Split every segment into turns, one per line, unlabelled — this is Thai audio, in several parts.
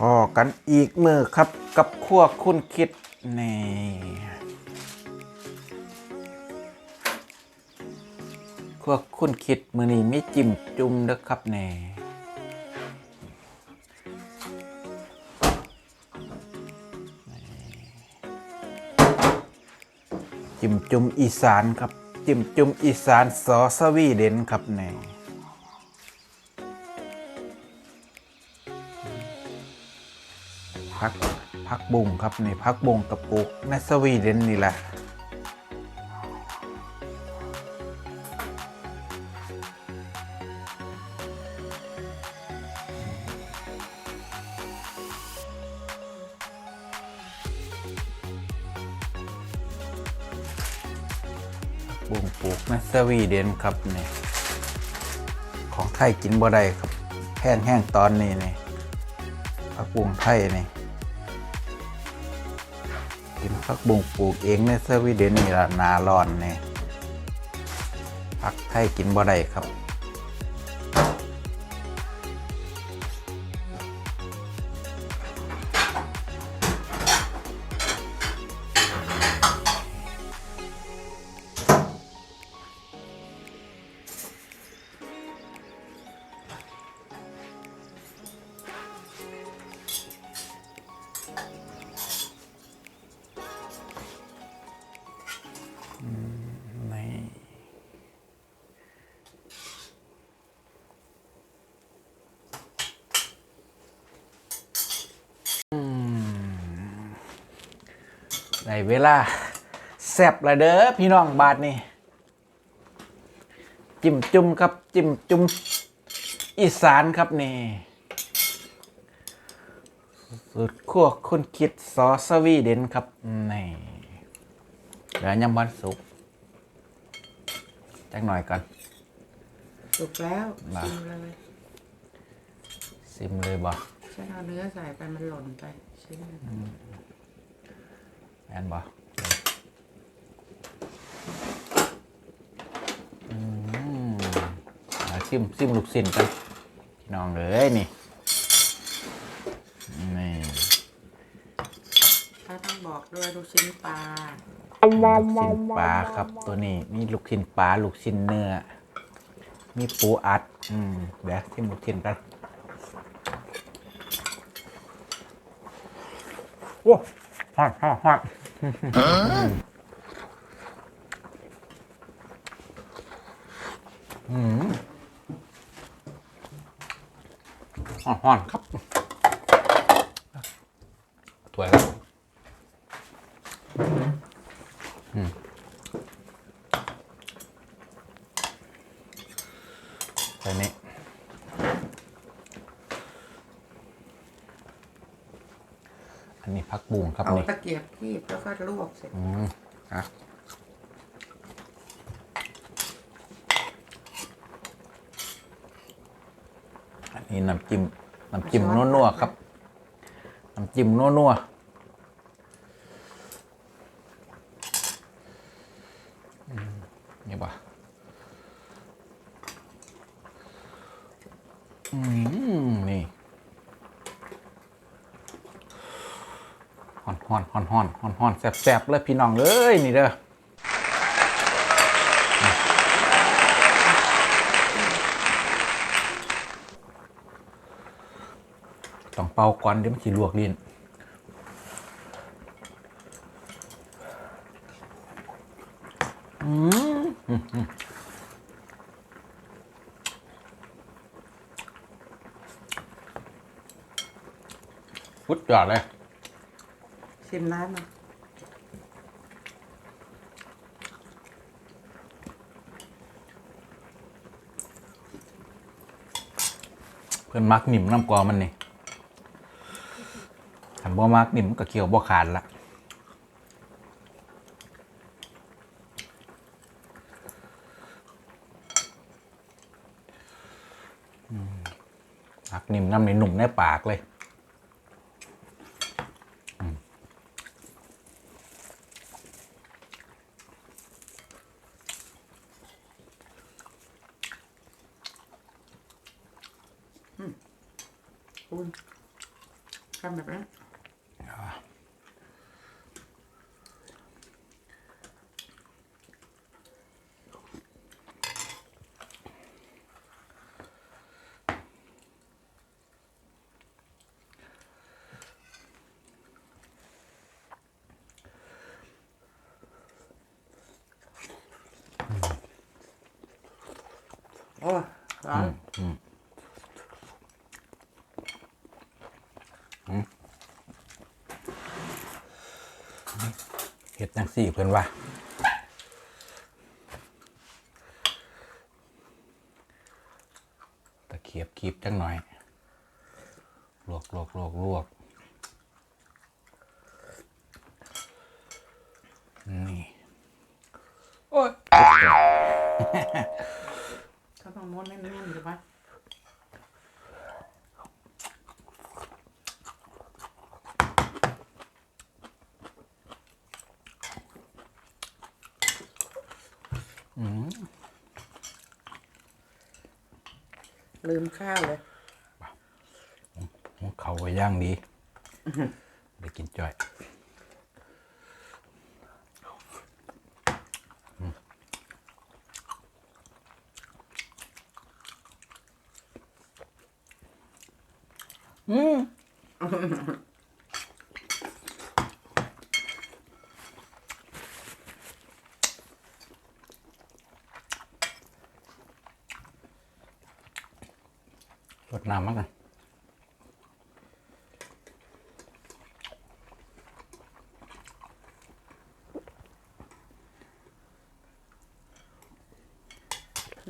พอกันอีกมือครับกับขั้วคุณคิด นี่ขั้วคุณคิดมือนี้มีจิ้มจุ่มเด้อครับแน่จิ้มจุ่มอีสานครับ จิ้มจุ่มอีสานสอสวีเดนครับแน่ พักพักบุงครับนี่พักบุงกับปลูกในสวีเดนนี่แหละบุงปลูกในสวีเดนครับนี่ของไทยกินบ่ได้ครับแห้งแห้งๆตอนนี้นี่พักบุงไทยนี่ ผักบุ้งปลูกเองในสวีเดนนี่ละนาร้อนเนี่ยผักไทยกินบ่ได้ครับ ได้เวลาแซ่บและเด้อพี่น้องบาทนี่จิ้มจุ่มครับจิ้มจุ่มอีสานครับนี่สูตรคั่วคุณคิดซอสวีเดนครับนี่เดี๋ยวยำวันสุกร์จักหน่อยก่อน
สุกแล้ว
มา
ชิมเลย
ซิมเลยบ่
ฉันเอาเนื้อใส่ไปมันหล่นไปชิ้นหนึ่ง
แม่นบ่อืมเอาซิมซิมลูกสิ้นกันพี่น้องเอ้ยนี่นี่
ถ้าต้องบอกด้วยลูกชิ้นปลา
ลูกชิ้นปลาครับตัวนี้มีลูกชิ้นปลาลูกชิ้นเนื้อ มีปูอัด อืมเดี๋ยวซิมลูกชิ้นกันโอ้ ฮอดฮอดฮอดอืมฮอดฮอดครับถ้วยครับ อันนี้พักบุงครับ
เอา
นี่
ตะเกียบคีบแล้วก็ลวกเสร็จ
อืมอะอันนี้น้ำจิ้มน้ำจิ้มนัวๆครับน้ำจิ้มนัวๆอืมนี่ป่ะอืมนี่ฮอน ฮอนฮอนฮอนฮอนฮอนแซ่บแซ่บๆเลยพี่น้องเลยนี่เด้อต้องเป่าก่อนเดี๋ยวมันสิลวกลิ้นอืมอืมอืมพุดยอดเลย
ชิมน้ำมา
เพื่อนมักหนิ่มน้ำกอมันนี่ขันบ่มักหนิ่มมันก็เคี่ยวบ่ขาดละมักหนิ่มน้ำในหนุ่มในปากเลย
คุณ ทำแบบนั้น โอ้ยร้อน
เห็ด จังสี่เพื่อนว่าตะเขียบคีบจังหน่อย ลวกลวกลวกลวกนี่ โอ้ย
เขาต้องม้วนแน่นๆหรือปะ ลืมข้าวเลย
เขาไปย่างดี ได้กินจ่อย ร ดน้ำมั้งกัน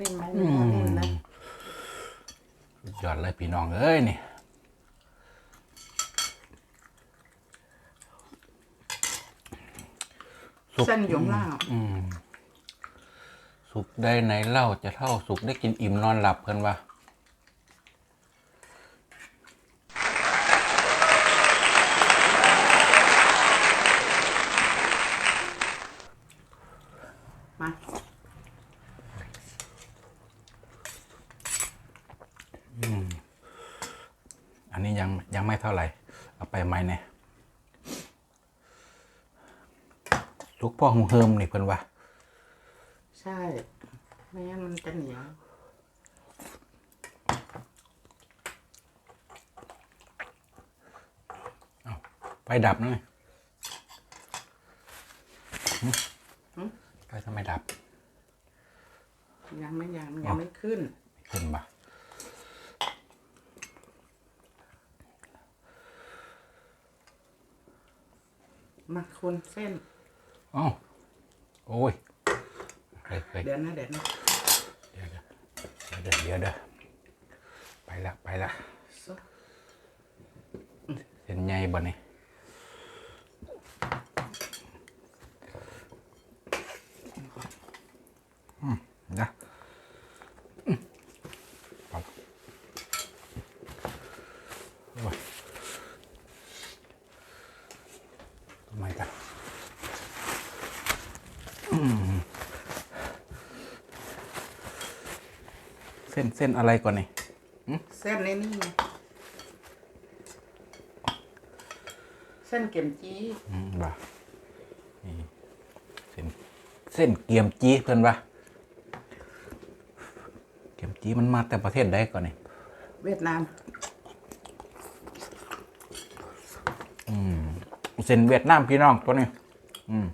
นิ่มไหมเนื้อนิ่มนะ
สุดยอดเลยพี่น้องเอ้ยนี่สุก
เส้นอยู่ข้างล่างอะ
สุกได้ไหนเล่าจะเท่าสุกได้กินอิ่มนอนหลับเพิ่นว่า
มา
อันนี้ยังยังไม่เท่าไหร่ เอาไปไหมเนี่ย สุกพ่อหงเฮิมนี่เพิ่นว่า
ใช่ไม่งั้นมันจะเหนียว
ไฟดับนะนี่หึ
หึ
ไฟทำไมดับ
ยังไม่ยังยังไม่ขึ้น
ไม่ขึ้นบ่ะ
มาคุณเส้น
อ้าวโอ้ยเฮ้ยเฮ้ย
เดี๋ยวนะเดี๋ยวนะ
เดี๋ยวเดี๋ยวเดี๋ยวเดี๋ยวเดี๋ยวไปละไปละ
ซุป
เส้นใหญ่บ่นี่อืมเดี๋ยวอืมเอาละโอ้ยทำไมกันอืม เส้นเส้นอะไรก่อนนี่
เส้นในนี่ไงเส้นเก็มจี้
อืมว่านี่เส้นเส้นเกียมจีเพื่อนว่าเกียมจีมันมาแต่ประเทศใดก่อนนี่
เวียดนาม
เส้นเวียดนามพี่น้องตัวนี้ อืม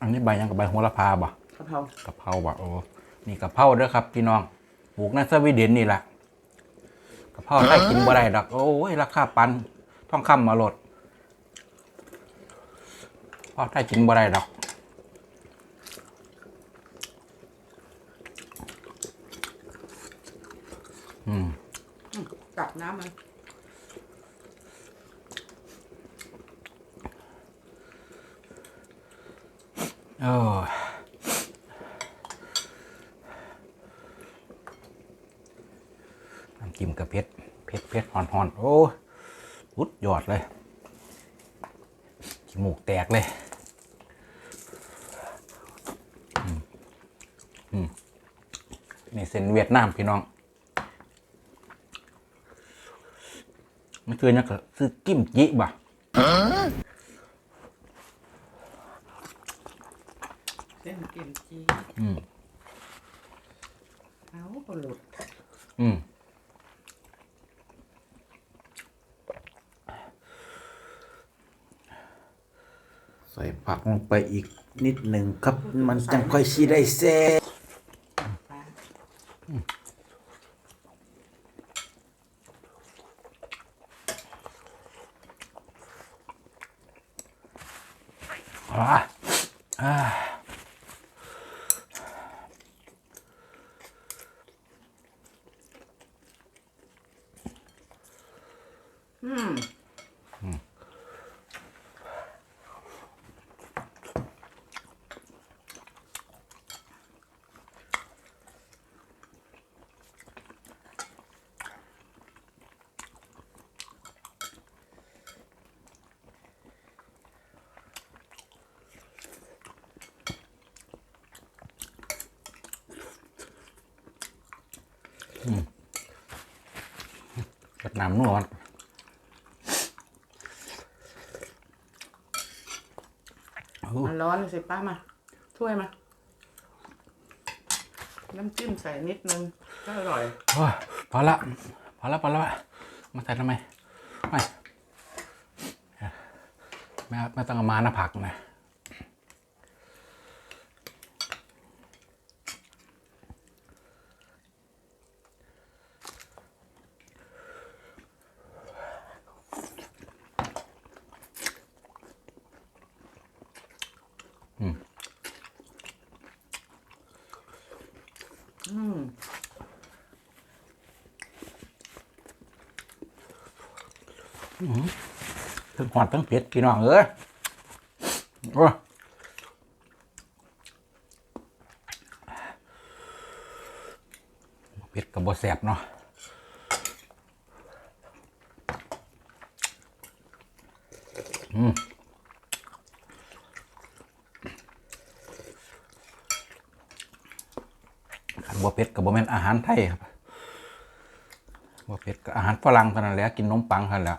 อันนี้ใบยังกับใบโหระพาบ่
กะเพรากะ
เพราบ่โอ้นี่กะเพราเด้อครับพี่น้องปลูกในสวีเดนนี่แหละกะเพราได้กินบ่ได้ดอกโอ้ยราคาปันท่องคำมาโลดเพราะได้กินบ่ได้ดอก อืม
อืมตักน้ำมัน
โอ้ย น้ำจิ้มกระเพ็ดเผ็ดเผ็ดหอนหอนโอ้ยสุดยอดเลยจมูกแตกเลยนี่เส้นเวียดนามพี่น้องมันคือนักซื้อกิมจิบ่ะ
เส้นกิมจี
อืม
เอาก็หลุด
อืมใส่ผักลงไปอีก นิดหนึ่งครับ มันจังค่อยชีได้แซ่อ่า
อืม
เวียดนามนัวมัน
มันร้อนสิป้ามา ถ้วยมา น้ำจิ้มใส่นิดนึงก็อร่อย
โอ้ยพอละ พอละพอละมาใส่ทำไม ไม่ ไม่ไม่ต้องเอามานะผักนะ
อืม
ถึงหอดทั้งเผ็ดพี่น้องเอ้ยโอ้เผ็ดกับบแสบเนาะอืมขันบ่เผ็ดกับบ่แม่นอาหารไทยครับบ่เผ็ดกับอาหารฝรั่งเท่านั้นแหละกินนมปังเท่านั้นแหละ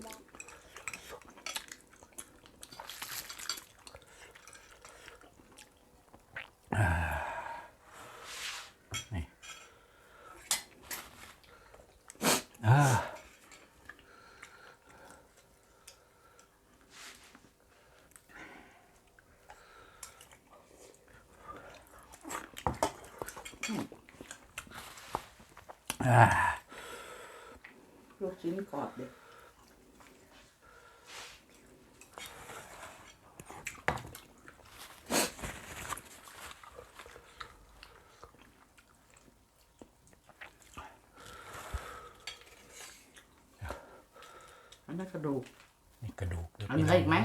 ดูกด้
วย
เอาอะไรอีกไหม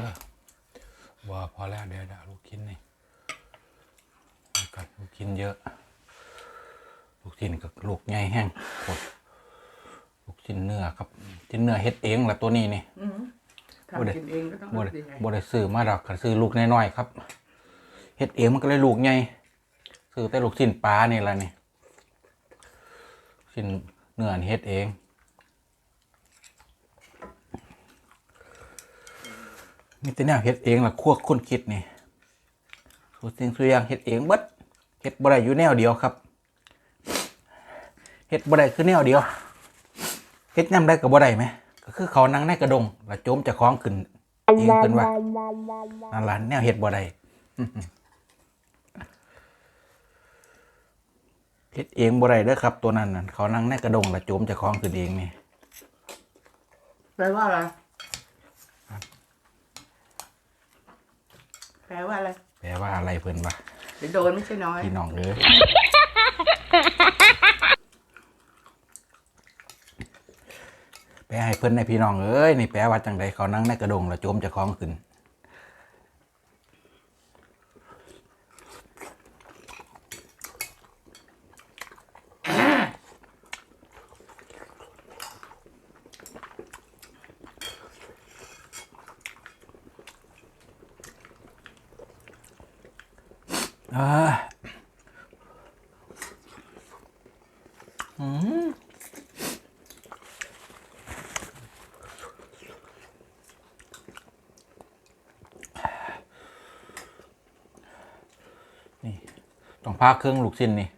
เว่าพอแล้วเดี๋ยวเดี๋ยวลูกชิ้นนี่แล้วก็ลูกชิ้นเยอะ ลูกชิ้นกับลูกใหญ่แห้งโคตรลูกชิ้นเนื้อครับชิ้นเนื้อเฮ็ดเองละตัวนี้นี่
อืม
บ่ได้
ทำกินเองก็ต้อง
บ่
รู้
ได้
ดีไง
บ่ได้ซื้อมาดอกก็ซื้อลูกน้อยๆครับเฮ็ดเองมันก็เลยลูกใหญ่ซื้อแต่ลูกชิ้นปลานี่ล่ะนี่ชิ้นเนื้อนี่เฮ็ดเอง มีแต่แนวเฮ็ดเองล่ะครัวคนคิดนี่สุดสิ่งสุดอย่างเฮ็ดเองเบิดเฮ็ดบ่ได้อยู่แนวเดียวครับเฮ็ดบ่ได้คือแนวเดียวเฮ็ดยามใดก็บ่ได้ไหมก็คือเขานั่งในกระดงแล้วโจมจะคล้องขึ้นเองขึ้นว่านั่นล่ะแนวเฮ็ดบ่ได้เฮ็ดเองบ่ได้เด้อครับ ตัวนั้นน่ะเขานั่งในกระดงแล้วโจมจะคล้องขึ้นเองนี่
แปลว่าอะไร แปลว่าอะไร
แปลว่าอะไรเพิ่นวะ
เดี๋ยวโดนไม่ใช่น้อย
พี่น้องเอ้ยแปลให้เพิ่นในพี่น้องเอ้ยนี่แปลว่าจังใดเขานั่งในกระดงแล้วโจมเจะคล้าของขึ้น พาเครื่องลูกชิ้นนี่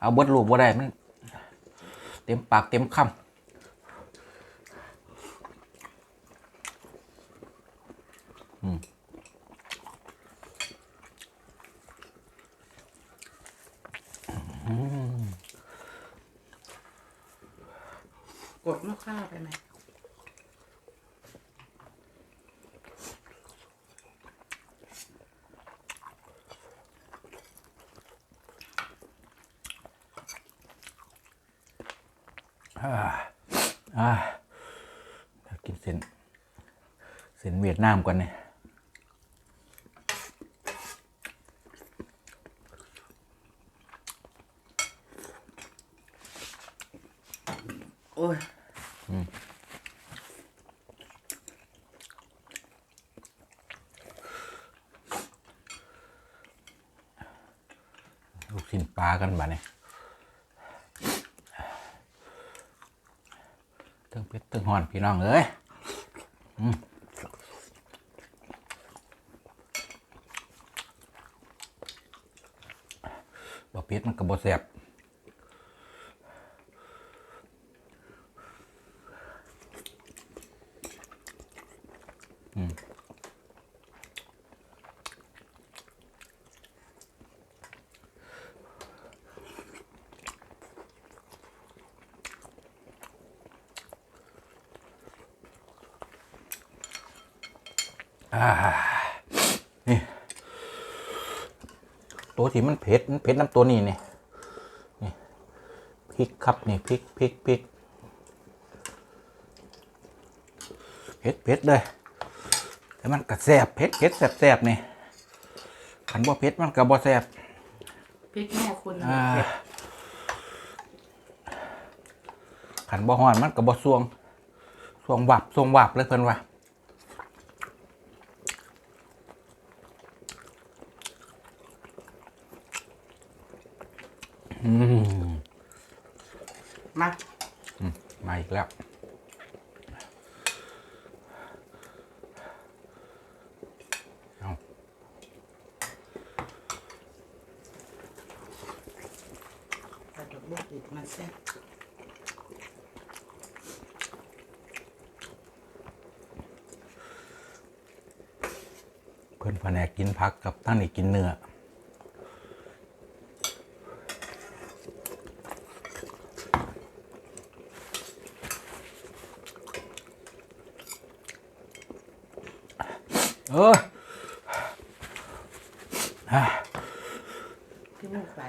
เอาเบิดลูกบ่ได้มัน เต็มปากเต็มคำอืม
กดมะข้าวไปไหม
อ่าอ่าเดี๋ยว กินเส้น เส้นเวียดนามก่อนเนี่ย
โอ้ย
ลูกชิ้นปลากันบ่เนี่ยเตึงเป็ดเตึงหอน พี่น้องเอ้ยบะเป็ดมันก็บ่แซ่บ ที่มันเผ็ดมันเผ็ดน้ำตัวนี้นี่นี่พริกครับนี่พริกพริกพริกเผ็ดเผ็ดเลยแต่มันกระแสบเผ็ดเผ็ดแสบแสบนี่ขันบ่เผ็ดมันกระบ่แสบ
พริกแม่คุณ
อ่า
เผ็ด
ขันบ่ฮ้อนมันกระบ่สวงสวงวับสวงวับเลยเพิ่นว่า อืม
มา
มาอีกแล้ว เอา
กระดกลูกมาแซ่บ
เพื่อนแผนกกินผักกับตั้งนี่กินเนื้อออะ
ที่มูกไหล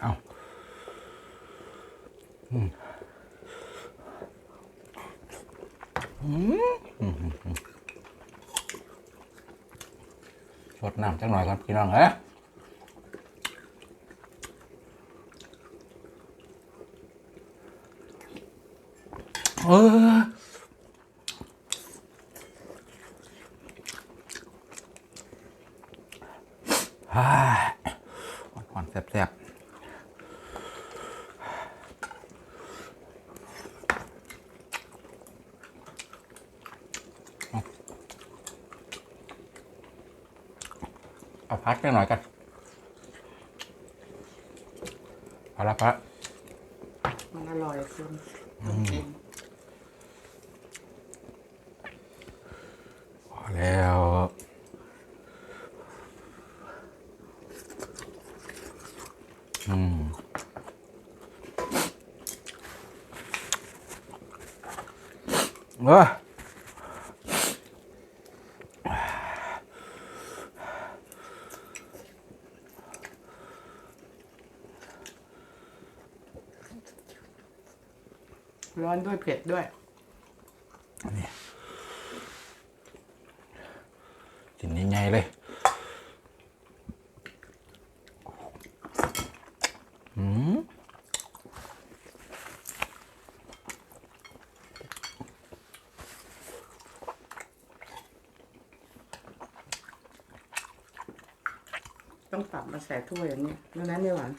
เอา อืมอืมอืมอืมอืมรดน้ำจังหน่อยก่อนพี่น้องเอ้ยเออฮ่าหอนๆแซ่บๆ เอาพัดจังหน่อยกันพอละพะ
มันอร่อยคุณมันเค็ม
พอแล้วอืมเออ
นด้วยเผ็ดด้วย
นี่กินง่ายๆเลย อืม
ต้องตับมาใส่ถ้วยอย่างนี้ไม่นั้นไม่หวาน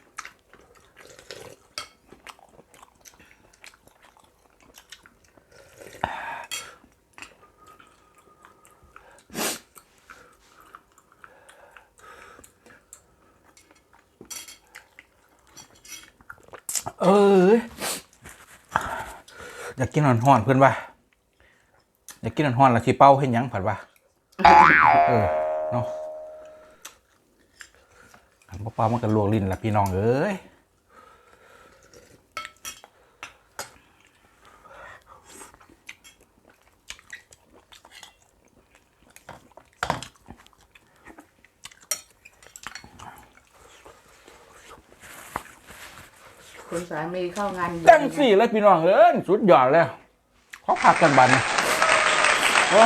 เอออยากกินหอนหอนเพื่อนว่าอยากกินหอนหอนแล้วที่เป้าเห็นยังผัดว่าเออเนาะอันบ่เป้ามันก็ลวกลิ้นละพี่น้องเอ้ย
มีเข้างานเย็น
จังสี่เลยพี่น้องเอ้ยสุดยอดแล้วเขาพักกันบัดนโอ้